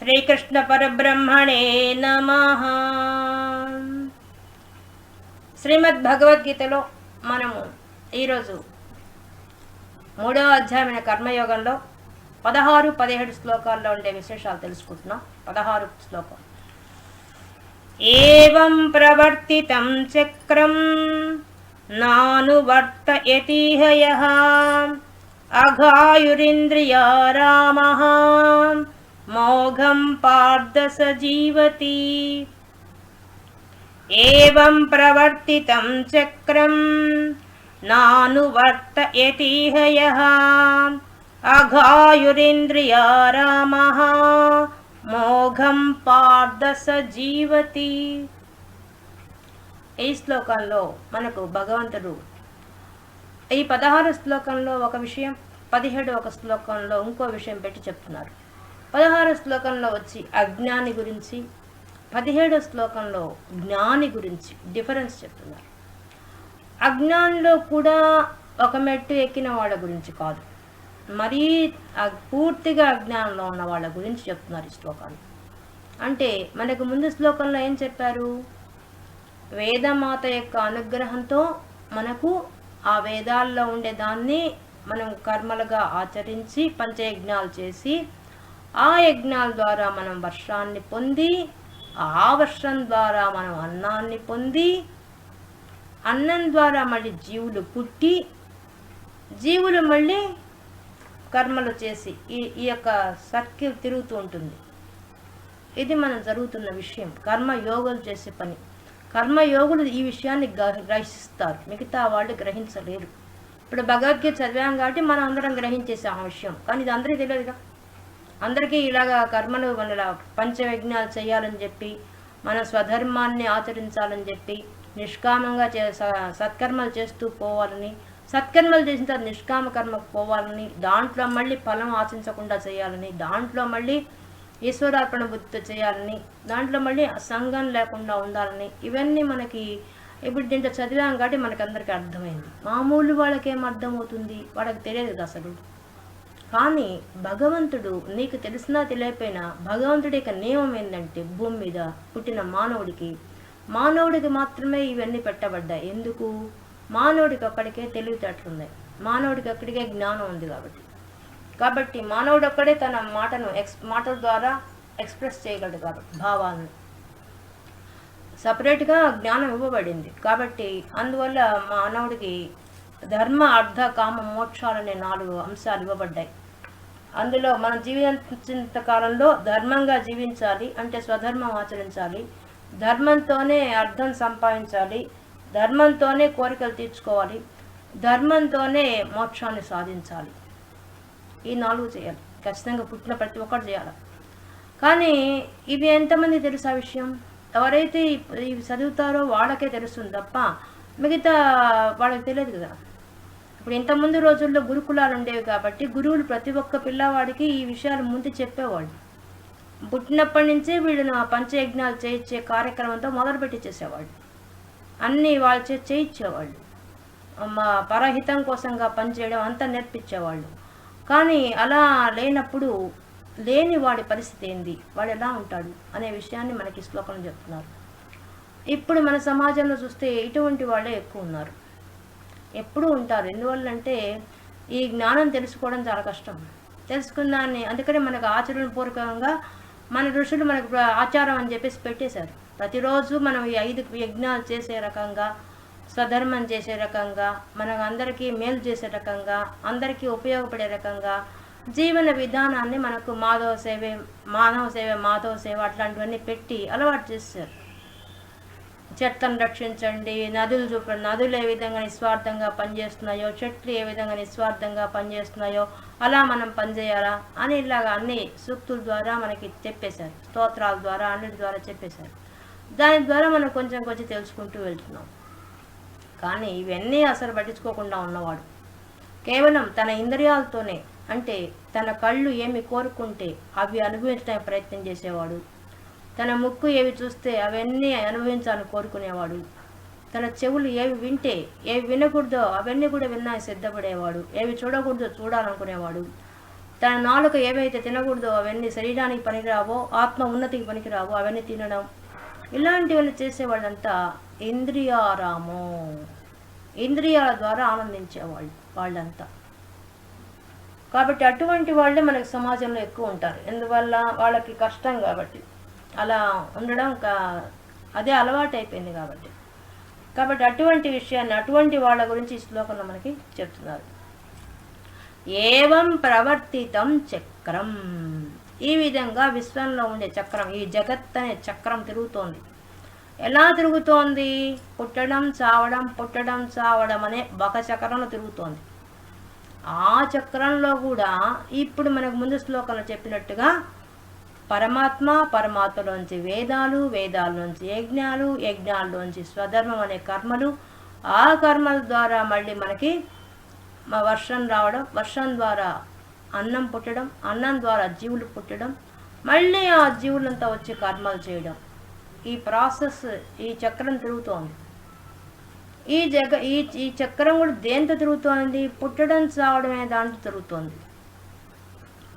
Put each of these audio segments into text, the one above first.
శ్రీకృష్ణ పరబ్రహ్మణే నమ. శ్రీమద్ భగవద్గీతలో మనము ఈరోజు మూడవ అధ్యాయమైన కర్మయోగంలో పదహారు పదిహేడు శ్లోకాల్లో ఉండే విశేషాలు తెలుసుకుంటున్నాం. పదహారు శ్లోకం. ఏవం ప్రవర్తితం చక్రం నానువర్తయతిహ యః అఘాయురింద్రియా రామ. మోఘం పార్దస జీవతి. ఏవం ప్రవర్తితం చక్రం నానువర్తయతిహ యః అఘాయురింద్రియా రామः మోఘం పార్దస జీవతి. ఈ శ్లోకంలో మనకు భగవంతుడు ఈ పదహారు శ్లోకంలో ఒక విషయం పదిహేడు ఒక శ్లోకంలో ఇంకో విషయం పెట్టి చెప్తున్నారు. పదహారు శ్లోకంలో వచ్చి అజ్ఞాని గురించి పదిహేడో శ్లోకంలో జ్ఞాని గురించి డిఫరెన్స్ చెప్తున్నారు. అజ్ఞానిలో కూడా ఒక మెట్టు ఎక్కిన వాళ్ళ గురించి కాదు. మరీ పూర్తిగా అజ్ఞానంలో ఉన్న వాళ్ళ గురించి చెప్తున్నారు ఈ శ్లోకాలు. అంటే మనకు ముందు శ్లోకంలో ఏం చెప్పారు? వేదమాత యొక్క అనుగ్రహంతో మనకు ఆ వేదాల్లో ఉండే దాన్ని మనం కర్మలుగా ఆచరించి పంచయజ్ఞాలు చేసి ఆ యజ్ఞాల ద్వారా మనం వర్షాన్ని పొంది ఆ వర్షం ద్వారా మనం అన్నాన్ని పొంది అన్నం ద్వారా మళ్ళీ జీవులు పుట్టి జీవులు మళ్ళీ కర్మలు చేసి ఈ ఈ యొక్క సర్కిల్ తిరుగుతూ ఉంటుంది. ఇది మనం జరుగుతున్న విషయం. కర్మ యోగులు చేసే పని. కర్మయోగులు ఈ విషయాన్ని గ్రహిస్తారు. మిగతా వాళ్ళు గ్రహించలేరు. ఇప్పుడు భగవద్గీత చదివాం కాబట్టి మనం అందరం గ్రహించేసాం ఆ విషయం. కానీ ఇది అందరికీ తెలియదుగా? అందరికీ ఇలాగా కర్మలు మన పంచయజ్ఞాలు చేయాలని చెప్పి మన స్వధర్మాన్ని ఆచరించాలని చెప్పి నిష్కామంగా చే స- సత్కర్మలు చేస్తూ పోవాలని సత్కర్మలు చేసిన తర్వాత నిష్కామ కర్మకు పోవాలని దాంట్లో మళ్ళీ ఫలం ఆశించకుండా చేయాలని దాంట్లో మళ్ళీ ఈశ్వరార్పణ బుద్ధితో చేయాలని దాంట్లో మళ్ళీ సంఘం లేకుండా ఉండాలని ఇవన్నీ మనకి ఇప్పుడు దీంట్లో చదివాం కాబట్టి మనకి అందరికీ అర్థమైంది. మామూలు వాళ్ళకేం అర్థమవుతుంది? వాళ్ళకి తెలియదు అసలు. కానీ భగవంతుడు నీకు తెలిసినా తెలియకపోయినా భగవంతుడి యొక్క నియమం ఏంటంటే భూమి మీద పుట్టిన మానవుడికి మానవుడికి మాత్రమే ఇవన్నీ పెట్టబడ్డాయి. ఎందుకు? మానవుడికి ఒక్కడికే తెలివితేటలున్నాయి మానవుడికి ఒక్కడికే జ్ఞానం ఉంది కాబట్టి. కాబట్టి మానవుడు ఒక్కడే తన మాటను ఎక్స్ మాటల ద్వారా ఎక్స్ప్రెస్ చేయగలడు కాబట్టి భావాలను. సపరేట్గా జ్ఞానం ఇవ్వబడింది. కాబట్టి అందువల్ల మానవుడికి ధర్మ అర్థ కామ మోక్షాలనే నాలుగు అంశాలు ఇవ్వబడ్డాయి. అందులో మనం జీవించినంత కాలంలో ధర్మంగా జీవించాలి అంటే స్వధర్మం ఆచరించాలి. ధర్మంతోనే అర్థం సంపాదించాలి. ధర్మంతోనే కోరికలు తీర్చుకోవాలి. ధర్మంతోనే మోక్షాన్ని సాధించాలి. ఈ నాలుగు చేయాలి. ఖచ్చితంగా పుట్టిన ప్రతి ఒక్కరు చేయాలి. కానీ ఇవి ఎంతమంది తెలుసు ఆ విషయం? ఎవరైతే ఇవి చదువుతారో వాళ్ళకే తెలుస్తుంది తప్ప మిగతా వాళ్ళకి తెలియదు కదా. ఇప్పుడు ఇంతకుముందు రోజుల్లో గురుకులాలు ఉండేవి కాబట్టి గురువులు ప్రతి ఒక్క పిల్లవాడికి ఈ విషయాలు ముందు చెప్పేవాళ్ళు. పుట్టినప్పటి నుంచే వీళ్ళని ఆ పంచయజ్ఞాలు చేయించే కార్యక్రమంతో మొదలుపెట్టి చేసేవాళ్ళు. అన్నీ వాళ్ళ చేతి చేయించేవాళ్ళు. మా పరహితం కోసంగా పనిచేయడం అంతా నేర్పించేవాళ్ళు. కానీ అలా లేనప్పుడు లేని వాడి పరిస్థితి ఏంది? వాడు ఎలా ఉంటాడు? అనే విషయాన్ని మనకి ఈ శ్లోకంలో చెప్తున్నారు. ఇప్పుడు మన సమాజంలో చూస్తే ఇటువంటి వాళ్ళే ఎక్కువ ఉన్నారు. ఎప్పుడూ ఉంటారు. ఎందువల్లంటే ఈ జ్ఞానం తెలుసుకోవడం చాలా కష్టం. తెలుసుకున్న దాన్ని అందుకనే మనకు ఆచరణపూర్వకంగా మన ఋషులు మనకు ఆచారం అని చెప్పేసి పెట్టేశారు. ప్రతిరోజు మనం ఈ ఐదు యజ్ఞాలు చేసే రకంగా స్వధర్మం చేసే రకంగా మనకు అందరికీ మేలు చేసే రకంగా అందరికీ ఉపయోగపడే రకంగా జీవన విధానాన్ని మనకు మాధవ సేవే మానవ సేవ మాధవ సేవ అట్లాంటివన్నీ పెట్టి అలవాటు చేశారు చెట్లను రక్షించండి. నదులు చూపండి నదులు ఏ విధంగా నిస్వార్థంగా పనిచేస్తున్నాయో చెట్లు ఏ విధంగా నిస్వార్థంగా పనిచేస్తున్నాయో అలా మనం పనిచేయాలా? అని ఇలాగా అన్ని సూక్తుల ద్వారా మనకి చెప్పేశారు. స్తోత్రాల ద్వారా అన్నిటి ద్వారా చెప్పేశారు. దాని ద్వారా మనం కొంచెం కొంచెం తెలుసుకుంటూ వెళ్తున్నాం. కానీ ఇవన్నీ అసలు పట్టించుకోకుండా ఉన్నవాడు. కేవలం తన ఇంద్రియాలతోనే అంటే తన కళ్ళు ఏమి కోరుకుంటే అవి అనుభవించడానికి ప్రయత్నం చేసేవాడు. తన ముక్కు ఏవి చూస్తే అవన్నీ అనుభవించాలని కోరుకునేవాడు. తన చెవులు ఏవి వింటే ఏవి వినకూడదో అవన్నీ కూడా విన్నా సిద్ధపడేవాడు. ఏవి చూడకూడదో చూడాలనుకునేవాడు. తన నాలుక ఏవైతే తినకూడదో అవన్నీ శరీరానికి పనికిరావో ఆత్మ ఉన్నతికి పనికిరావో అవన్నీ తినడం. ఇలాంటివన్నీ చేసే వాళ్ళంతా ఇంద్రియారాము. ఇంద్రియాల ద్వారా ఆనందించేవాళ్ళు వాళ్ళంతా. కాబట్టి అటువంటి వాళ్ళే మనకి సమాజంలో ఎక్కువ ఉంటారు. ఎందువల్ల? వాళ్ళకి కష్టం కాబట్టి. అలా ఉండడం కా- అదే అలవాటు అయిపోయింది కాబట్టి. కాబట్టి అటువంటి విషయాన్ని అటువంటి వాళ్ళ గురించి ఈ శ్లోకంలో మనకి చెప్తున్నారు. ఏవం ప్రవర్తితం చక్రం. ఈ విధంగా విశ్వంలో ఉండే చక్రం ఈ జగత్ అనే చక్రం తిరుగుతోంది. ఎలా తిరుగుతోంది? పుట్టడం చావడం పుట్టడం చావడం అనే బక చక్రంలో తిరుగుతోంది. ఆ చక్రంలో కూడా ఇప్పుడు మనకు ముందు శ్లోకంలో చెప్పినట్టుగా పరమాత్మ పరమాత్మలోంచి వేదాలు వేదాల్లోంచి యజ్ఞాలు యజ్ఞాల్లోంచి స్వధర్మం అనే కర్మలు ఆ కర్మల ద్వారా మళ్ళీ మనకి వర్షం రావడం వర్షం ద్వారా అన్నం పుట్టడం అన్నం ద్వారా జీవులు పుట్టడం మళ్ళీ ఆ జీవులంతా వచ్చి కర్మలు చేయడం. ఈ ప్రాసెస్ ఈ చక్రం తిరుగుతోంది. ఈ జగ ఈ ఈ చక్రం కూడా దేంతో తిరుగుతోంది? పుట్టడం చావడమే దాంట్లో తిరుగుతోంది.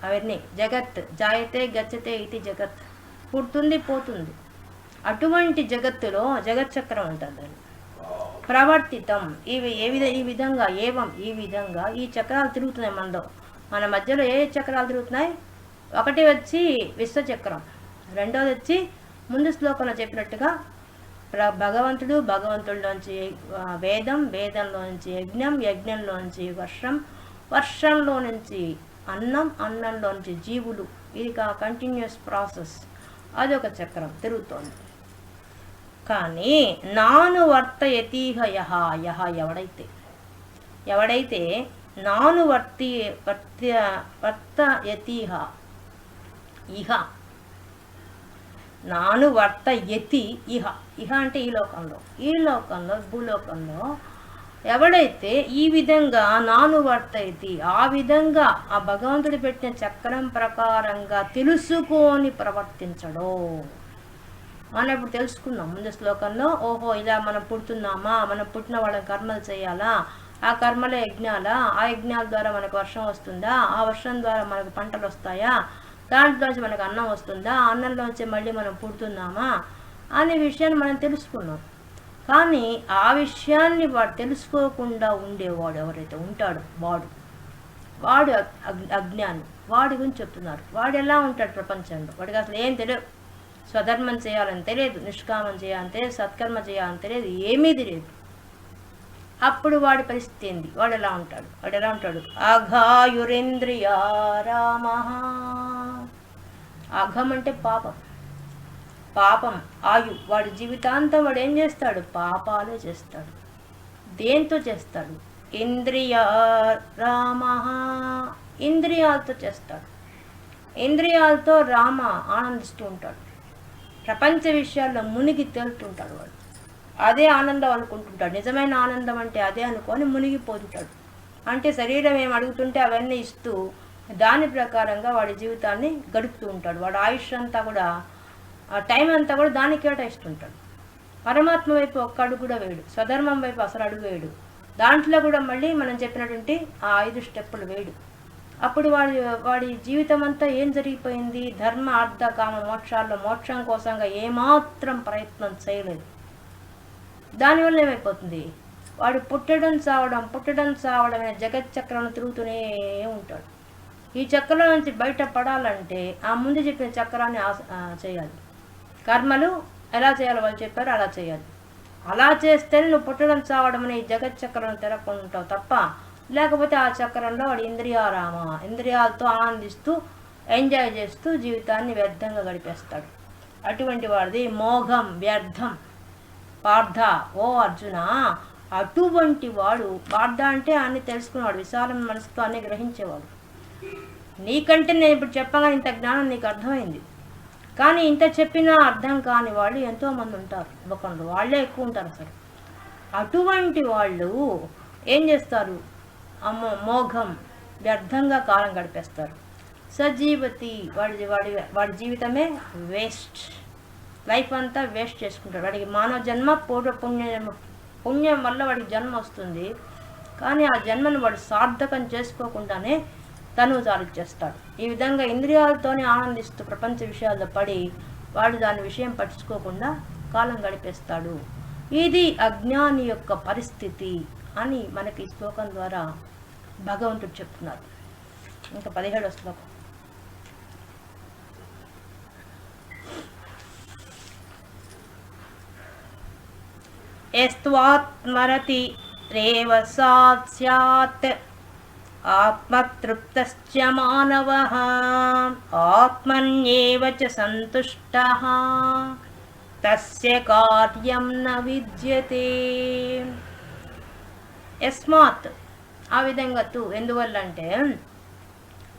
అవన్నీ. జగత్ జాయతే గచ్చతే ఇది జగత్. పుడుతుంది పోతుంది. అటువంటి జగత్తులో జగత్ చక్రం ఉంటుంది. ప్రవర్తితం. ఇవి ఏ విధ ఈ విధంగా ఏవం ఈ విధంగా ఈ చక్రాలు తిరుగుతున్నాయి మనలో మన మధ్యలో ఏ చక్రాలు తిరుగుతున్నాయి? ఒకటి వచ్చి విశ్వచక్రం. రెండోది వచ్చి ముందు శ్లోకంలో చెప్పినట్టుగా ప్ర భగవంతుడు భగవంతుడిలోంచి వేదం వేదంలో నుంచి యజ్ఞం యజ్ఞంలోంచి వర్షం వర్షంలో నుంచి అన్నం అన్నంలోంచి జీవులు ఇది కంటిన్యూస్ ప్రాసెస్ అదొక చక్రం తిరుగుతోంది. కానీ నాను వర్తయతీహ యహ యహ ఎవడైతే ఎవడైతే నాను వర్తి వర్త్య వర్తయతీహ ఇహ నాను వర్త యతి ఇహ ఇహ అంటే ఈ లోకంలో ఈ లోకంలో భూలోకంలో ఎవడైతే ఈ విధంగా నాను వర్తయితి ఆ విధంగా ఆ భగవంతుడు పెట్టిన చక్రం ప్రకారంగా తెలుసుకొని ప్రవర్తించడో. మనం ఇప్పుడు తెలుసుకున్నాం ముందు శ్లోకంలో ఓహో ఇలా మనం పుడుతున్నామా? మనం పుట్టిన వాళ్ళని కర్మలు చేయాలా? ఆ కర్మల యజ్ఞాలా? ఆ యజ్ఞాల ద్వారా మనకు వర్షం వస్తుందా? ఆ వర్షం ద్వారా మనకు పంటలు వస్తాయా? దాంట్లోంచి మనకు అన్నం వస్తుందా? అన్నంలోంచి మళ్ళీ మనం పుడుతున్నామా? అనే విషయాన్ని మనం తెలుసుకున్నాం. కానీ ఆ విషయాన్ని వాడు తెలుసుకోకుండా ఉండేవాడు ఎవరైతే ఉంటాడో వాడు. వాడు అగ్- అజ్ఞాని. వాడి గురించి చెప్తున్నారు. వాడు ఎలా ఉంటాడు ప్రపంచంలో? వాడికి అసలు ఏం తెలియదు. స్వధర్మం చేయాలని తెలియదు. నిష్కామం చేయాలని తెలియదు. సత్కర్మ చేయాలని తెలియదు. ఏమీ తెలియదు. అప్పుడు వాడి పరిస్థితి ఏంది? వాడు ఎలా ఉంటాడు? వాడు ఎలా ఉంటాడు? అఘాయురేంద్రియ రామ అఘం అంటే పాపం. పాపం ఆయు వాడి జీవితాంతం వాడు ఏం చేస్తాడు? పాపాలే చేస్తాడు. దేంతో చేస్తాడు? ఇంద్రియ రామ ఇంద్రియాలతో చేస్తాడు. ఇంద్రియాలతో రామ ఆనందిస్తూ ఉంటాడు. ప్రపంచ విషయాల్లో మునిగి తేలుతుంటాడు వాడు. అదే ఆనందం అనుకుంటుంటాడు. నిజమైన ఆనందం అంటే అదే అనుకొని మునిగిపోతుంటాడు. అంటే శరీరం ఏం అడుగుతుంటే అవన్నీ ఇస్తూ దాని ప్రకారంగా వాడి జీవితాన్ని గడుపుతూ ఉంటాడు. వాడు ఆయుష్ అంతా కూడా ఆ టైం అంతా కూడా దానికి కేటాయిస్తుంటాడు పరమాత్మ వైపు ఒక్క అడుగు కూడా వేయడు. స్వధర్మం వైపు అసలు అడుగు వేయడు. దాంట్లో కూడా మళ్ళీ మనం చెప్పినటువంటి ఆ ఐదు స్టెప్పులు వేయడు. అప్పుడు వాడి వాడి జీవితం అంతా ఏం జరిగిపోయింది? ధర్మ అర్థ కామ మోక్షాల్లో మోక్షం కోసంగా ఏమాత్రం ప్రయత్నం చేయలేదు. దానివల్ల ఏమైపోతుంది? వాడు పుట్టడం చావడం పుట్టడం చావడం అనే జగత్ చక్రం తిరుగుతూనే ఉంటాడు. ఈ చక్రం నుంచి బయట పడాలంటే ఆ ముందు చెప్పిన చక్రాన్ని ఆస- ఆ, చేయాలి. కర్మలు ఎలా చేయాలో వాళ్ళు చెప్పారు అలా చేయాలి. అలా చేస్తే నువ్వు పుట్టడం చావడం అనే జగత్ చక్రం తెరకుంటావు తప్ప లేకపోతే ఆ చక్రంలో వాడు ఇంద్రియారామ ఇంద్రియాలతో ఆనందిస్తూ ఎంజాయ్ చేస్తూ జీవితాన్ని వ్యర్థంగా గడిపేస్తాడు. అటువంటి వాడిది మోఘం వ్యర్థం. పార్థ ఓ అర్జున అటువంటి వాడు పార్థ అంటే అన్ని తెలుసుకునేవాడు విశాలం మనసుతో అన్ని గ్రహించేవాడు. నీకంటే నేను ఇప్పుడు చెప్పగా ఇంత జ్ఞానం నీకు అర్థమైంది. కానీ ఇంత చెప్పినా అర్థం కాని వాళ్ళు ఎంతోమంది ఉంటారు. లోకంలో వాళ్ళే ఎక్కువ ఉంటారు అసలు. అటువంటి వాళ్ళు ఏం చేస్తారు? అమ్మో మోఘం వ్యర్థంగా కాలం గడిపేస్తారు. సజీవతి వాడి వాడి వాడి జీవితమే వేస్ట్. లైఫ్ అంతా వేస్ట్ చేసుకుంటాడు వాడికి మానవ జన్మ పూర్వ పుణ్య జన్మ పుణ్యం వల్ల వాడికి జన్మ వస్తుంది. కానీ ఆ జన్మను వాడు సార్థకం చేసుకోకుండానే తను చాలిచ్చేస్తాడు ఈ విధంగా ఇంద్రియాలతోనే ఆనందిస్తూ ప్రపంచ విషయాల్లో పడి వాడు దాని విషయం పట్టించుకోకుండా కాలం గడిపేస్తాడు. ఇది అజ్ఞాని యొక్క పరిస్థితి అని మనకి శ్లోకం ద్వారా భగవంతుడు చెప్తున్నారు ఇంకా పదిహేడో శ్లోకం. ఎస్వాత్మరతి రేవ సాత్ ఆత్మతృప్తశ్చ మానవ ఆత్మన్యేవ చ సంతుష్టः తస్య కార్యం న విద్యతే యస్మాత్ ఆ విధంగా తు ఎందువల్ల అంటే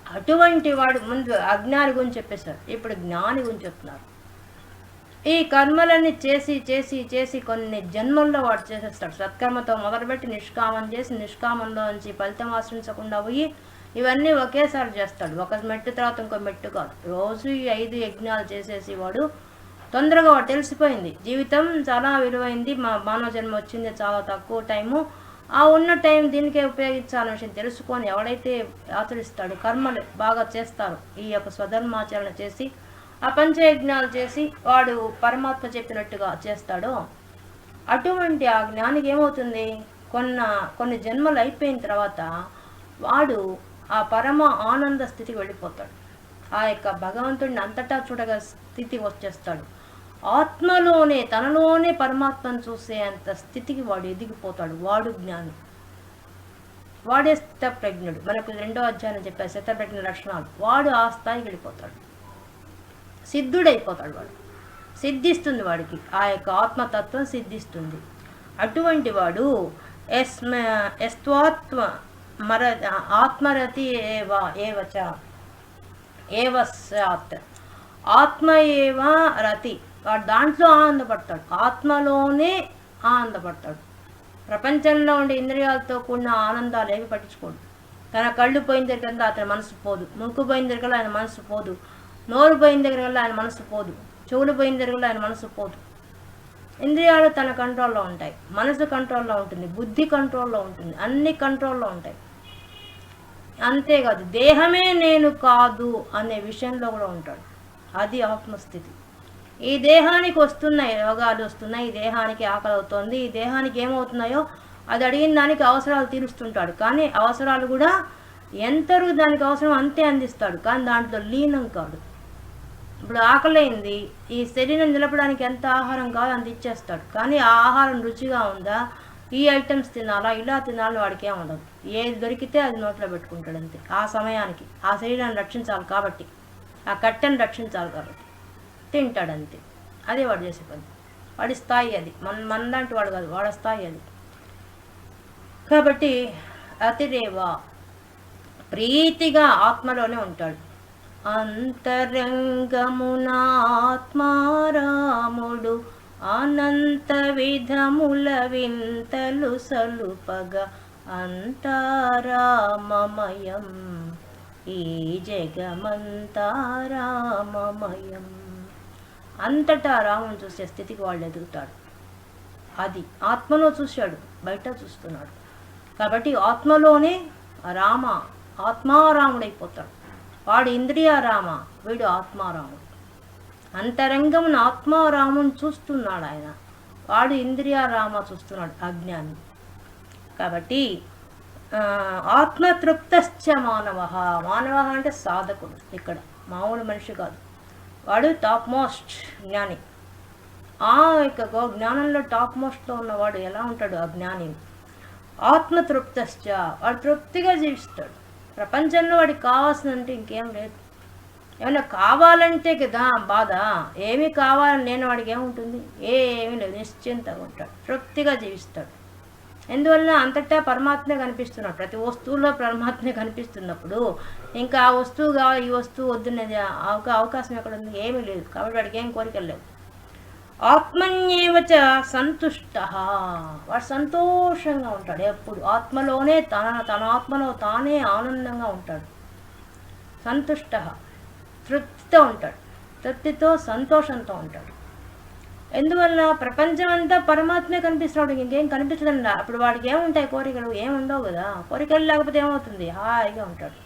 అటువంటి వాడు ముందు అజ్ఞాని గురించి చెప్పేశారు ఇప్పుడు జ్ఞాని గురించి చెప్తున్నారు. ఈ కర్మలన్నీ చేసి చేసి చేసి కొన్ని జన్మల్లో వాడు చేసేస్తాడు. సత్కర్మతో మొదలుపెట్టి నిష్కామం చేసి నిష్కామంలో నుంచి ఫలితం ఆశ్రయించకుండా పోయి ఇవన్నీ ఒకేసారి చేస్తాడు. ఒక మెట్టు తర్వాత ఇంకో మెట్టు కాదు. రోజు ఈ ఐదు యజ్ఞాలు చేసేసి వాడు తొందరగా వాడు తెలిసిపోయింది. జీవితం చాలా విలువైంది. మా మానవ జన్మ వచ్చింది చాలా తక్కువ టైము. ఆ ఉన్న టైం దీనికే ఉపయోగించాలనే విషయం తెలుసుకొని ఎవడైతే ఆచరిస్తాడు కర్మలు బాగా చేస్తారు ఈ యొక్క స్వధర్మాచరణ చేసి ఆ పంచయజ్ఞాలు చేసి వాడు పరమాత్మ చెప్పినట్టుగా చేస్తాడో? అటువంటి ఆ జ్ఞానికి ఏమవుతుంది? కొన్న కొన్ని జన్మలు అయిపోయిన తర్వాత వాడు ఆ పరమ ఆనంద స్థితికి వెళ్ళిపోతాడు. ఆ యొక్క భగవంతుడిని అంతటా చూడగ స్థితికి వచ్చేస్తాడు. ఆత్మలోనే తనలోనే పరమాత్మను చూసే అంత స్థితికి వాడు ఎదిగిపోతాడు. వాడు జ్ఞాని. వాడే స్థితప్రజ్ఞుడు మనకు రెండో అధ్యాయం చెప్పారు శతప్రజ్ఞ లక్షణాలు. వాడు ఆ స్థాయికి వెళ్ళిపోతాడు. సిద్ధుడైపోతాడు వాడు. సిద్ధిస్తుంది వాడికి. ఆ యొక్క ఆత్మతత్వం సిద్ధిస్తుంది. అటువంటి వాడు ఎస్ ఎస్త్వాత్మ మర ఆత్మరతి ఏవ ఏవచ ఏవ సాత్ ఆత్మ ఏవ రతి. వాడు దాంట్లో ఆనందపడతాడు. ఆత్మలోనే ఆనందపడతాడు. ప్రపంచంలో ఉండే ఇంద్రియాలతో కూడిన ఆనందాలు ఏవి పట్టించుకోడు. తన కళ్ళు పోయిన దగ్గర అతని మనసు పోదు. ముక్కు పోయిన దగ్గర ఆయన మనసు పోదు. నోరు పోయిన దగ్గర ఆయన మనసు పోదు. చెవులు పోయిన దగ్గర ఆయన మనసు పోదు. ఇంద్రియాలు తన కంట్రోల్లో ఉంటాయి. మనసు కంట్రోల్లో ఉంటుంది. బుద్ధి కంట్రోల్లో ఉంటుంది. అన్ని కంట్రోల్లో ఉంటాయి. అంతేకాదు దేహమే నేను కాదు అనే విషయంలో కూడా ఉంటాడు. అది ఆత్మస్థితి. ఈ దేహానికి వస్తున్నాయి రోగాలు వస్తున్నాయి. ఈ దేహానికి ఆకలి అవుతుంది. ఈ దేహానికి ఏమవుతున్నాయో అది అడిగిన దానికి అవసరాలు తీరుస్తుంటాడు. కానీ అవసరాలు కూడా ఎంతరు దానికి అవసరం అంతే అందిస్తాడు. కానీ దాంట్లో లీనం కాదు ఇప్పుడు ఆకలైంది. ఈ శరీరం నిలపడానికి ఎంత ఆహారం కావాలో అంత ఇచ్చేస్తాడు. కానీ ఆ ఆహారం రుచిగా ఉందా? ఈ ఐటమ్స్ తినాలా? ఇలా తినాలని వాడికి ఏం ఉండదు. ఏది దొరికితే అది నోట్లో పెట్టుకుంటాడు అంతే. ఆ సమయానికి ఆ శరీరాన్ని రక్షించాలి కాబట్టి. ఆ కట్టెను రక్షించాలి కాబట్టి. తింటాడు అంతే. అదే వాడు చేసే పని. వాడి స్థాయి అది. మన మన లాంటి వాడు కాదు. వాడ స్థాయి అది. కాబట్టి అతిరేవ ప్రీతిగా ఆత్మలోనే ఉంటాడు. అంతరంగమున ఆత్మారాముడు అనంత విధముల వింతలు సలుపగా అంతారామమయం. ఈ జగమంతారామమయం. అంతటా రాముని చూసే స్థితికి వాళ్ళు ఎదుగుతాడు అది ఆత్మలో చూశాడు బయట చూస్తున్నాడు. కాబట్టి ఆత్మలోనే రామ ఆత్మారాముడైపోతాడు. వాడు ఇంద్రియారామ వీడు ఆత్మారాముడు అంతరంగమున ఆత్మారాముని చూస్తున్నాడు ఆయన. వాడు ఇంద్రియారామ చూస్తున్నాడు అజ్ఞాని. కాబట్టి ఆత్మతృప్తశ్చ మానవ. మానవ అంటే సాధకుడు ఇక్కడ. మామూలు మనిషి కాదు. వాడు టాప్ మోస్ట్ జ్ఞాని. ఆ యొక్క గో జ్ఞానంలో టాప్ మోస్ట్లో ఉన్నవాడు ఎలా ఉంటాడు? ఆ జ్ఞాని ఆత్మతృప్తశ్చ. వాడు తృప్తిగా జీవిస్తాడు. ప్రపంచంలో వాడికి కావాల్సిందంటే ఇంకేం లేదు. ఏమైనా కావాలంటే కదా బాధ. ఏమి కావాలని నేను వాడికి ఏముంటుంది? ఏమీ లేదు. నిశ్చింతగా ఉంటాడు. తృప్తిగా జీవిస్తాడు. ఎందువల్ల? అంతటా పరమాత్మే కనిపిస్తున్నాడు. ప్రతి వస్తువులో పరమాత్మే కనిపిస్తున్నప్పుడు ఇంకా ఆ వస్తువు కావాలి ఈ వస్తువు వద్దున్నది అవకాశం ఎక్కడ ఉంది ఏమీ లేదు. కాబట్టి వాడికి ఏం కోరికలు లేవు. ఆత్మన్యేవచ సంతుష్ట. వాడు సంతోషంగా ఉంటాడు ఎప్పుడు. ఆత్మలోనే తన తన ఆత్మలో తానే ఆనందంగా ఉంటాడు. సంతుష్ట. తృప్తితో ఉంటాడు. తృప్తితో సంతోషంతో ఉంటాడు. ఎందువల్ల ప్రపంచం అంతా పరమాత్మే కనిపిస్తున్నాడు. ఇంకేం కనిపించదండి అప్పుడు వాడికి ఏముంటాయి కోరికలు? ఏముండవు కదా. కోరికలు లేకపోతే ఏమవుతుంది? హాయిగా ఉంటాడు.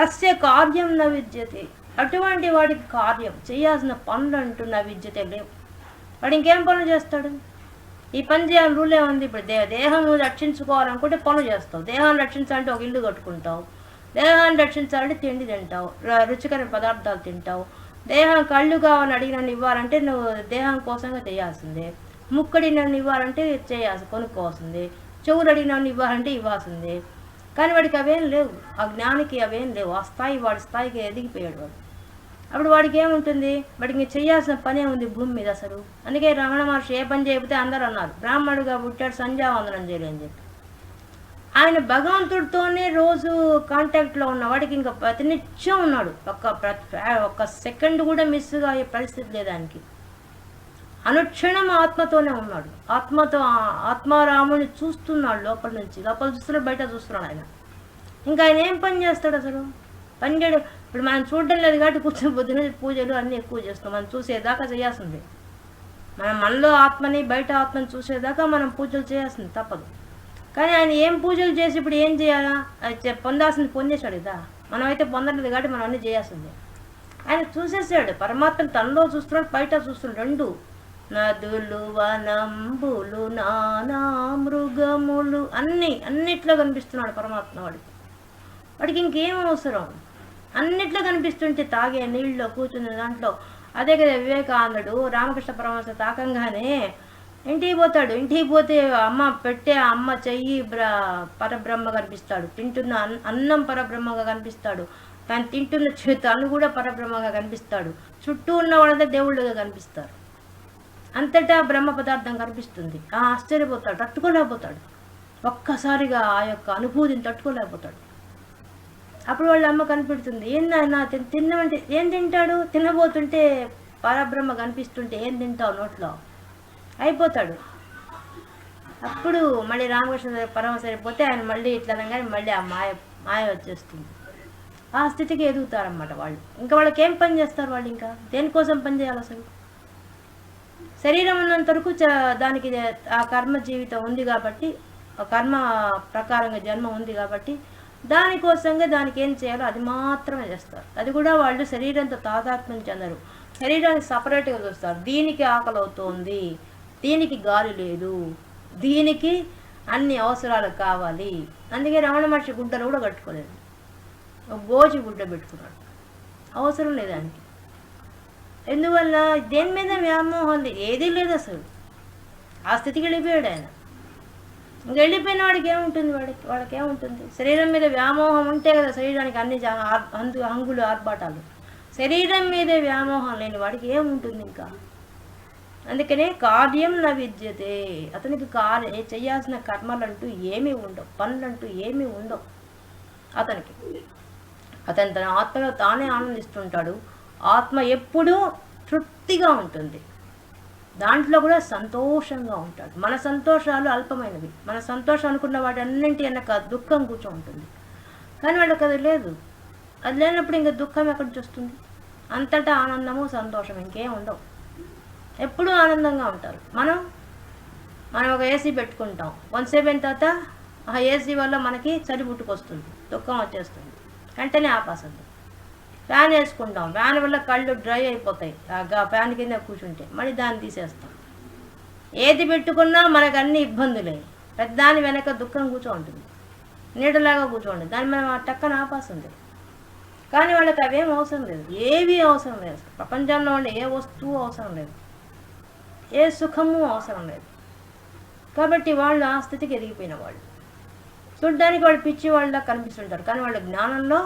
తస్య కార్యం న విద్యతే అటువంటి వాడికి కార్యం. చేయాల్సిన పనులు అంటూ నా విద్యతే లేవు వాడు ఇంకేం పనులు చేస్తాడు? ఈ పని చేయాలని రూల్ ఏముంది? ఇప్పుడు దే దేహం రక్షించుకోవాలనుకుంటే పనులు చేస్తావు. దేహాన్ని రక్షించాలంటే ఒక ఇల్లు కట్టుకుంటావు. దేహాన్ని రక్షించాలంటే తిండి తింటావు. రుచికరమైన పదార్థాలు తింటావు. దేహం కళ్ళు కావాలని అడిగిన ఇవ్వాలంటే నువ్వు దేహం కోసంగా చేయాల్సిందే. ముక్కడి నన్ను ఇవ్వాలంటే చేయాల్సి కొనుక్కోవాల్సింది. చెవులు అడిగినన్ను ఇవ్వాలంటే ఇవ్వాల్సిందే. కానీ వాడికి అవేం లేవు. ఆ జ్ఞానికి అవేం లేవు. ఆ స్థాయి వాడి స్థాయికి ఎదిగిపోయాడు వాడు. అప్పుడు వాడికి ఏముంటుంది? వాడికి చేయాల్సిన పనే ఉంది భూమి మీద అసలు. అందుకే రమణ మహర్షి ఏ పని చేయకపోతే అందరూ అన్నారు బ్రాహ్మణుడుగా పుట్టాడు సంధ్యావందనం చేయలేని చెప్పి. ఆయన భగవంతుడితోనే రోజు కాంటాక్ట్లో ఉన్న వాడికి ఇంకా ప్రతినిత్యం ఉన్నాడు. ఒక్క ప్రతి ఒక్క సెకండ్ కూడా మిస్గా అయ్యే పరిస్థితి లేదానికి అనుక్షణం ఆత్మతోనే ఉన్నాడు. ఆత్మతో ఆత్మారాముని చూస్తున్నాడు లోపల నుంచి. లోపల చూస్తున్నాడు బయట చూస్తున్నాడు ఆయన. ఇంకా ఆయన ఏం పని చేస్తాడు అసలు? పని చేయడం ఇప్పుడు మనం చూడడం లేదు కాబట్టి కూర్చొని పొద్దున పూజలు అన్నీ ఎక్కువ చేస్తాం. మనం చూసేదాకా చేయాల్సిందే. మనం మనలో ఆత్మని బయట ఆత్మని చూసేదాకా మనం పూజలు చేయాల్సింది తప్పదు. కానీ ఆయన ఏం పూజలు చేసి ఇప్పుడు ఏం చేయాలా? అది పొందాల్సింది పొందేశాడు కదా. మనమైతే పొందలేదు కాబట్టి మనం అన్నీ చేయాల్సిందే. ఆయన చూసేసాడు. పరమాత్మ తనలో చూస్తున్నాడు బయట చూస్తున్నాడు. రెండు. నదులు వనంబులు నానా మృగములు అన్నీ అన్నిట్లో కనిపిస్తున్నాడు పరమాత్మ వాడికి. వాడికి ఇంకేం అవసరం? అన్నిట్లో కనిపిస్తుంటే తాగే నీళ్ళలో కూర్చున్న దాంట్లో. అదే కదా వివేకానందుడు రామకృష్ణ పరమహంస తాకంగానే ఇంటికి పోతాడు. ఇంటికి పోతే అమ్మ పెట్టే అమ్మ చెయ్యి బ్ర పరబ్రహ్మ కనిపిస్తాడు. తింటున్న అన్నం పరబ్రహ్మగా కనిపిస్తాడు. తను తింటున్న చే- కూడా పరబ్రహ్మగా కనిపిస్తాడు. చుట్టూ ఉన్న వాళ్ళంతా దేవుళ్ళుగా కనిపిస్తారు. అంతటా బ్రహ్మ పదార్థం కనిపిస్తుంది. ఆ ఆశ్చర్యపోతాడు తట్టుకోలేకపోతాడు. ఒక్కసారిగా ఆ యొక్క అనుభూతిని తట్టుకోలేకపోతాడు. అప్పుడు వాళ్ళ అమ్మ కనిపెడుతుంది ఏందన్నా తిన్- తిన్నమంటే ఏం తింటాడు? తినబోతుంటే పరబ్రహ్మ కనిపిస్తుంటే ఏం తింటావు నోట్లో? అయిపోతాడు. అప్పుడు మళ్ళీ రామకృష్ణ పరమ సరిపోతే ఆయన మళ్ళీ ఇట్లా కానీ మళ్ళీ ఆ మాయ మాయ వచ్చేస్తుంది. ఆ స్థితికి ఎదుగుతారనమాట వాళ్ళు. ఇంకా వాళ్ళకి ఏం పని చేస్తారు వాళ్ళు ఇంకా? దేనికోసం పని చేయాలి అసలు? శరీరం ఉన్నంత వరకు చ- దానికి ఆ కర్మ జీవితం ఉంది కాబట్టి ఆ కర్మ ప్రకారంగా జన్మ ఉంది కాబట్టి దానికోసంగా దానికి ఏం చేయాలో అది మాత్రమే చేస్తారు. అది కూడా వాళ్ళు శరీరంతో తాదాత్మ్యం చెందరు. శరీరాన్ని సపరేట్గా చూస్తారు. దీనికి ఆకలి అవుతోంది. దీనికి గాలి లేదు. దీనికి అన్ని అవసరాలు కావాలి. అందుకే రమణ మహర్షి గుడ్డలు కూడా కట్టుకోలేదు. ఒక గోచి గుడ్డ పెట్టుకున్నాడు. అవసరం లేదు దానికి ఎందువల్ల? దేని మీద వ్యామోహం ఏదీ లేదు అసలు. ఆ స్థితికి వెళ్ళిపోయాడు ఆయన. వెళ్ళిపోయిన వాడికి ఏముంటుంది వాడికి వాళ్ళకి ఏముంటుంది? శరీరం మీద వ్యామోహం ఉంటే కదా శరీరానికి అన్ని అందు అంగులు ఆర్భాటాలు. శరీరం మీదే వ్యామోహం లేని వాడికి ఏముంటుంది ఇంకా? అందుకనే కార్యం న విద్యతే. అతనికి కార్య చేయాల్సిన కర్మలంటూ ఏమీ ఉండవు. పనులంటూ ఏమీ ఉండవు అతనికి. అతను తన ఆత్మలో తానే ఆనందిస్తుంటాడు. ఆత్మ ఎప్పుడూ తృప్తిగా ఉంటుంది. దాంట్లో కూడా సంతోషంగా ఉంటాడు. మన సంతోషాలు అల్పమైనవి. మన సంతోషం అనుకున్న వాటి అన్నింటి వెనక దుఃఖం కూర్చో ఉంటుంది కానీ వాళ్ళకి అది లేదు. అది లేనప్పుడు ఇంకా దుఃఖం ఎక్కడి నుంచి వస్తుంది? అంతటా ఆనందము సంతోషం ఇంకేం ఉండవు. ఎప్పుడూ ఆనందంగా ఉంటారు. మనం మనం ఒక ఏసీ పెట్టుకుంటాం. కొంతసేపు అయిన తర్వాత ఆ ఏసీ వల్ల మనకి చలి పుట్టుకొస్తుంది. దుఃఖం వచ్చేస్తుంది. వెంటనే ఆపాసద్దు ఫ్యాన్ వేసుకుంటాం. ఫ్యాన్ వల్ల కళ్ళు డ్రై అయిపోతాయి. ఆ ఫ్యాన్ కింద కూర్చుంటే మళ్ళీ దాన్ని తీసేస్తాం. ఏది పెట్టుకున్నా మనకు అన్ని ఇబ్బందులే. పెద్దాని వెనక దుఃఖం కూర్చో ఉంటుంది నీడలాగా కూర్చోండి దాన్ని మనం ఆ టక్కన ఆపాల్సిందే కానీ వాళ్ళకి అవేం అవసరం లేదు. ఏవి అవసరం లేదు. ప్రపంచంలో ఉండే ఏ వస్తువు అవసరం లేదు. ఏ సుఖము అవసరం లేదు. కాబట్టి వాళ్ళు ఆ స్థితికి ఎదిగిపోయిన వాళ్ళు. చూడ్డానికి వాళ్ళు పిచ్చి వాళ్ళ కనిపిస్తుంటారు. కానీ వాళ్ళ జ్ఞానంలో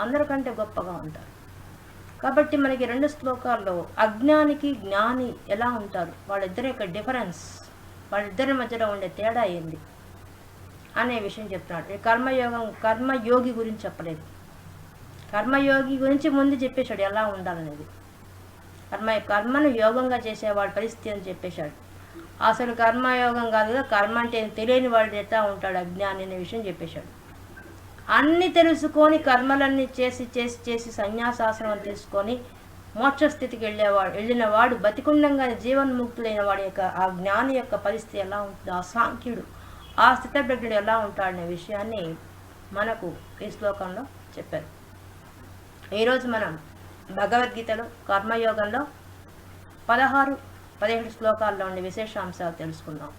అందరికంటే గొప్పగా ఉంటారు. కాబట్టి మనకి రెండు శ్లోకాల్లో అజ్ఞానికి జ్ఞాని ఎలా ఉంటారు? వాళ్ళిద్దరి యొక్క డిఫరెన్స్ వాళ్ళిద్దరి మధ్యలో ఉండే తేడా ఏంది? అనే విషయం చెప్తున్నాడు. కర్మయోగం కర్మయోగి గురించి చెప్పలేదు. కర్మయోగి గురించి ముందు చెప్పేశాడు ఎలా ఉండాలనేది. కర్మ కర్మను యోగంగా చేసేవాడి పరిస్థితి అని చెప్పేశాడు. అసలు కర్మయోగం కాదు కదా కర్మ అంటే తెలియని వాడు ఎట్లా ఉంటాడు అజ్ఞాని అనే విషయం చెప్పేశాడు. అన్ని తెలుసుకొని కర్మలన్నీ చేసి చేసి చేసి సన్యాసాశ్రమం తీసుకొని మోక్షస్థితికి వెళ్ళేవాడు వెళ్ళిన వాడు బతికుండంగానే జీవన్ముక్తులైన వాడి యొక్క ఆ జ్ఞాని యొక్క పరిస్థితి ఎలా ఉంటుంది ఆ సాంఖ్యుడు ఆ స్థితప్రజ్ఞుడు ఎలా ఉంటాడనే విషయాన్ని మనకు ఈ శ్లోకంలో చెప్పారు. ఈరోజు మనం భగవద్గీతలో కర్మయోగంలో పదహారు పదిహేడు శ్లోకాల్లో ఉండే విశేషాంశాలు తెలుసుకుందాం.